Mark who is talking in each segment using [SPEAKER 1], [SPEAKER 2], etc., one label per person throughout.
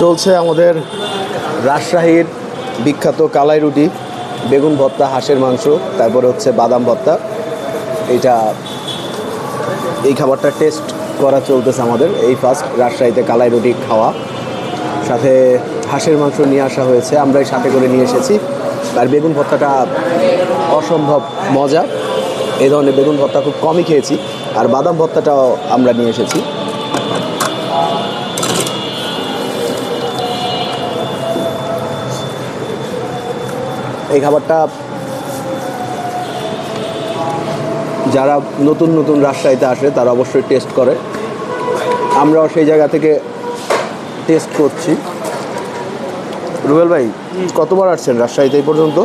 [SPEAKER 1] চলছে আমাদের রাজশাহীর বিখ্যাত কালাই রুটি, বেগুন ভর্তা, হাঁসের মাংস, তারপরে হচ্ছে বাদাম ভর্তা। এইটা, এই খাবারটা টেস্ট করা চলতেছে আমাদের এই ফার্স্ট রাজশাহীতে কালাই রুটি খাওয়া। সাথে হাঁসের মাংস নিয়ে আসা হয়েছে, আমরাই সাথে করে নিয়ে এসেছি। আর বেগুন ভর্তাটা অসম্ভব মজা। এই ধরনের বেগুন ভর্তা খুব কমই খেয়েছি। আর বাদাম ভর্তাটাও আমরা নিয়ে এসেছি। এই খাবারটা যারা নতুন নতুন রাজশাহীতে আসে তারা অবশ্যই টেস্ট করে। আমরাও সেই জায়গা থেকে টেস্ট করছি। রুবেল ভাই কতবার আসছেন রাজশাহীতে এই পর্যন্ত?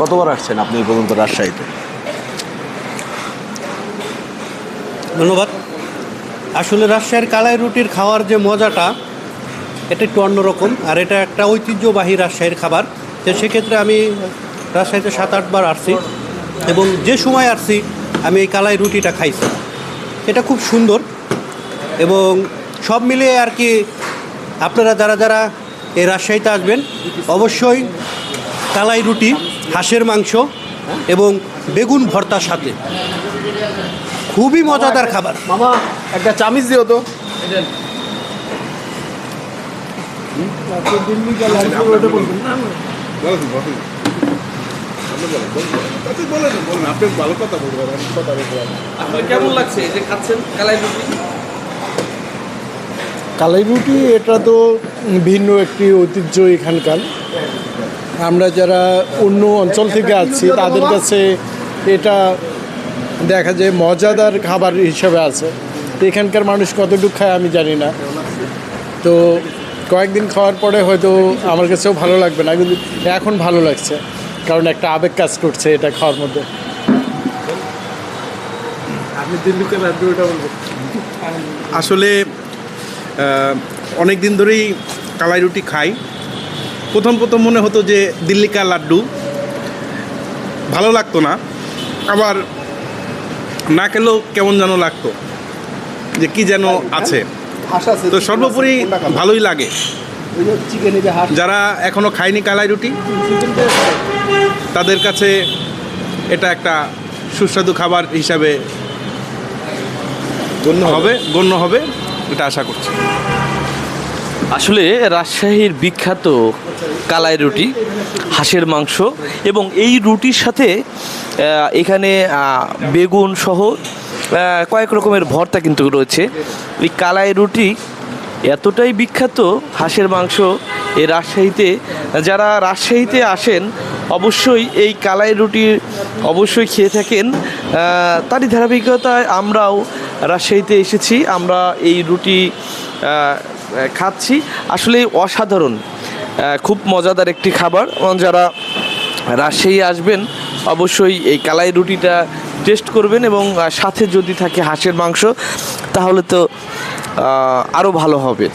[SPEAKER 1] কতবার আসছেন আপনি এই পর্যন্ত রাজশাহীতে?
[SPEAKER 2] ধন্যবাদ। আসলে রাজশাহীর কালাই রুটির খাওয়ার যে মজাটা, এটা একটু অন্যরকম আর এটা একটা ঐতিহ্যবাহী রাজশাহীর খাবার। তো সেক্ষেত্রে আমি রাজশাহীতে সাত আটবার আসছি এবং যে সময় আসছি, আমি এই কালাই রুটিটা খাইছি। এটা খুব সুন্দর এবং সব মিলিয়ে আর কি আপনারা যারা যারা এই রাজশাহীতে আসবেন, অবশ্যই কালাই রুটি, হাঁসের মাংস এবং বেগুন ভর্তার সাথে। খুবই মজাদার খাবার।
[SPEAKER 1] মামা একটা চামিচ দিও তো।
[SPEAKER 3] কেমন লাগছে যে খাচ্ছেন কালাই রুটি?
[SPEAKER 4] কালাই রুটি এটা তো ভিন্ন একটি ঐতিহ্য এখানকার। আমরা যারা অন্য অঞ্চল থেকে আসছি তাদের কাছে এটা দেখা যায় মজাদার খাবার হিসেবে আছে। এখানকার মানুষ কতটুকু খায় আমি জানি না। তো কয়েকদিন খাওয়ার পরে হয়তো আমার কাছেও ভালো লাগবে না, কিন্তু এখন ভালো লাগছে। কারণ একটা আবেগ কাজ করছে এটা খাওয়ার মধ্যে।
[SPEAKER 5] আসলে অনেক দিন ধরেই কালাই রুটি খাই। প্রথম প্রথম মনে হতো যে দিল্লিকা লাড্ডু। ভালো লাগতো না। আবার না খেলেও কেমন যেন লাগতো যে কি যেন আছে। তো সর্বোপরি ভালোই লাগে। যারা এখনও খায়নি কালাই রুটি তাদের কাছে এটা একটা সুস্বাদু খাবার হিসাবে
[SPEAKER 1] গণ্য
[SPEAKER 5] হবে গণ্য হবে এটা আশা করছি।
[SPEAKER 3] আসলে রাজশাহীর বিখ্যাত কালাই রুটি, হাঁসের মাংস এবং এই রুটির সাথে এখানে বেগুন সহ কয়েক রকমের ভর্তা কিন্তু রয়েছে। এই কালাই রুটি এতটাই বিখ্যাত হাঁসের মাংস এই রাজশাহীতে। যারা রাজশাহীতে আসেন, অবশ্যই এই কালাই রুটি অবশ্যই খেয়ে থাকেন। তারই ধারাবাহিকতায় আমরাও রাজশাহীতে এসেছি। আমরা এই রুটি খাচ্ছি। আসলে অসাধারণ। খুব মজাদার একটি খাবার। এবং যারা রাজশাহী আসবেন, অবশ্যই এই কালাই রুটিটা টেস্ট করবেন এবং সাথে যদি থাকে হাঁসের মাংস, তাহলে তো আরও ভালো হবে।